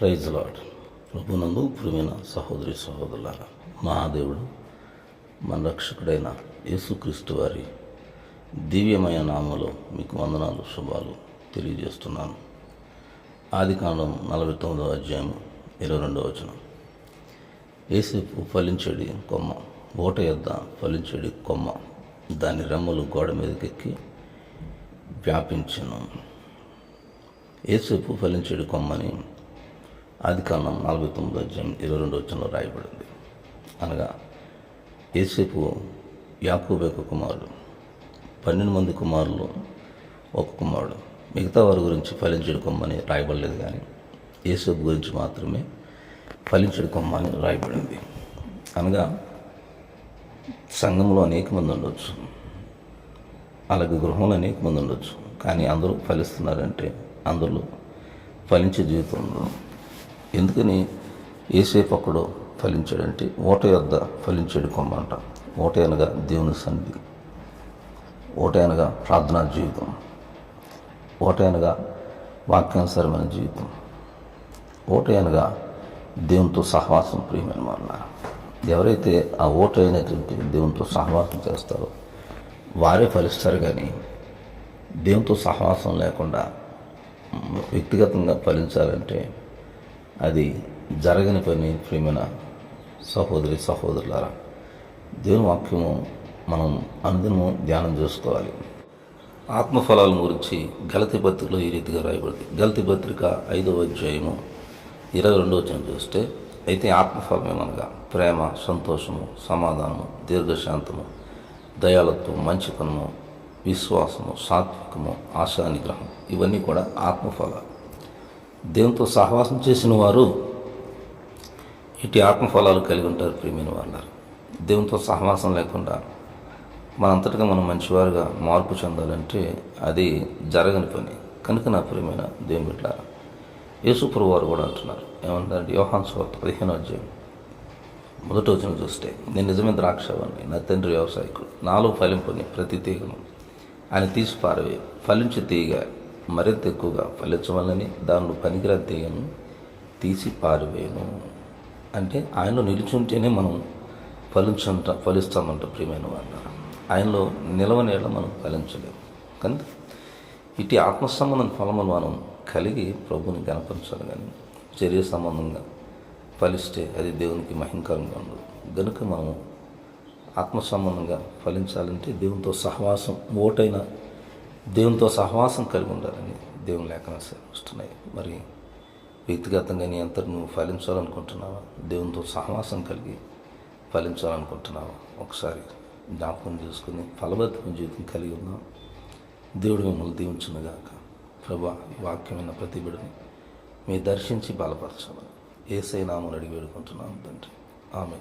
Praise lord ప్రభునందు ప్రియమైన సహోదరి సహోదరులారా మహాదేవుడు మన రక్షకుడైన యేసుక్రీస్తు వారి దివ్యమైన నామంలో మీకు వందనాలు శుభాలు తెలియజేస్తున్నాను. ఆది కాండం నలభై తొమ్మిదవ అధ్యాయం ఇరవై రెండవ వచనం. ఏసేపు ఫలించేడి కొమ్మ ఓట యొద్ద ఫలించేడి కొమ్మ దాని రెమ్మలు గోడ మీదకెక్కి వ్యాపించను. ఏసేపు ఫలించేడి కొమ్మని ఆది కాలం నలభై తొమ్మిది అధ్యాయం ఇరవై రెండు వచ్చంలో రాయబడింది. అనగా ఏసేపు యాకూబ్ యొక్క కుమారుడు పన్నెండు మంది కుమారులు ఒక కుమారుడు మిగతా వారి గురించి ఫలించడి కొమ్మని రాయబడలేదు కానీ ఏసేపు గురించి మాత్రమే ఫలించడి కొమ్మ అని రాయబడింది. అనగా సంఘంలో అనేక మంది ఉండొచ్చు అలాగే గృహంలో అనేక మంది ఉండొచ్చు కానీ అందరూ ఫలిస్తున్నారంటే అందరూ ఫలించే జీవితం ఎందుకని ఏసేపు అక్కడో ఫలించాడంటే ఓట యొద్ద ఫలించాడు కొమ్మ అంట. ఓట అనగా దేవుని సన్నిధి. ఓట అనగా ప్రార్థనా జీవితం. ఓట అనగా వాక్యానుసరమైన జీవితం. ఓట అనగా దేవునితో సహవాసం ప్రియమైన వాళ్ళ ఎవరైతే ఆ ఓట అయినటువంటి దేవునితో సహవాసం చేస్తారో వారే ఫలిస్తారు కానీ దేవునితో సహవాసం లేకుండా వ్యక్తిగతంగా ఫలించాలంటే అది జరగని పని ప్రియమైన సహోదరి సహోదరులారా. దేవుని వాక్యము మనం అందరము ధ్యానం చేసుకోవాలి. ఆత్మఫలాల గురించి గలతి పత్రికలో ఈ రీతిగా రాయబడింది. గలతి పత్రిక ఐదవ అధ్యాయము ఇరవై రెండవ వచనం చూస్తే అయితే ఆత్మఫలం ఏమనగా ప్రేమ సంతోషము సమాధానము దీర్ఘశాంతము దయాలత్వం మంచితనము విశ్వాసము సాత్వికము ఆశానిగ్రహం ఇవన్నీ కూడా ఆత్మఫలాలు. దేవునితో సహవాసం చేసిన వారు ఇటు ఆత్మఫలాలు కలిగి ఉంటారు ప్రియమైన వాళ్ళు దేవునితో సహవాసం లేకుండా మనంతటిగా మనం మంచివారుగా మార్పు చెందాలంటే అది జరగని పని. కనుక నా ప్రియమైన దేవుని బిడ్డారా యేసుప్రభు వారు కూడా అంటున్నారు. ఏమంటారంటే యోహాన్ స్వార్త పదిహేను అధ్యాయం మొదటి వచ్చిన చూస్తే నేను నిజమైన ద్రాక్షవాణ్ణి నా తండ్రి వ్యవసాయకుడు. నాలో ఫలింపని ప్రతి తీగను ఆయన తీసి పారవే ఫలించి తీగ మరింత ఎక్కువగా ఫలించవాలని దానిలో పనికిరాని తీసి పారివేయను అంటే ఆయనలో నిలుచుంటేనే మనం ఫలించంట ఫలిస్తామంట ప్రియమైన వాళ్ళ ఆయనలో నిలవనేళ మనం ఫలించలేము కానీ ఇటు ఆత్మ సంబంధం ఫలములు మనం కలిగి ప్రభుని కనపరచాలి కానీ చర్య సంబంధంగా ఫలిస్తే అది దేవునికి మహింకరంగా ఉండదు. కనుక మనం ఆత్మ సంబంధంగా ఫలించాలంటే దేవునితో సహవాసం ఓటైన దేవునితో సహవాసం కలిగి ఉండాలని దేవుని లేఖన సెలవిస్తున్నాయి మరి వ్యక్తిగతంగా నీ అంతటి నువ్వు ఫలించాలనుకుంటున్నావా? దేవునితో సహవాసం కలిగి ఫలించాలనుకుంటున్నావా? ఒకసారి జ్ఞాపకం చేసుకుని ఫలబద్ధమైన జీవితం కలిగి ఉన్నాం దేవుడు మిమ్మల్ని దీవించునుగాక ప్రభా వాక్యమైన ప్రతి బిడ్డని మీ దర్శించి బలపరచాలని ఏసై నామని అడిగి వేడుకుంటున్నాను తండ్రి. ఆమె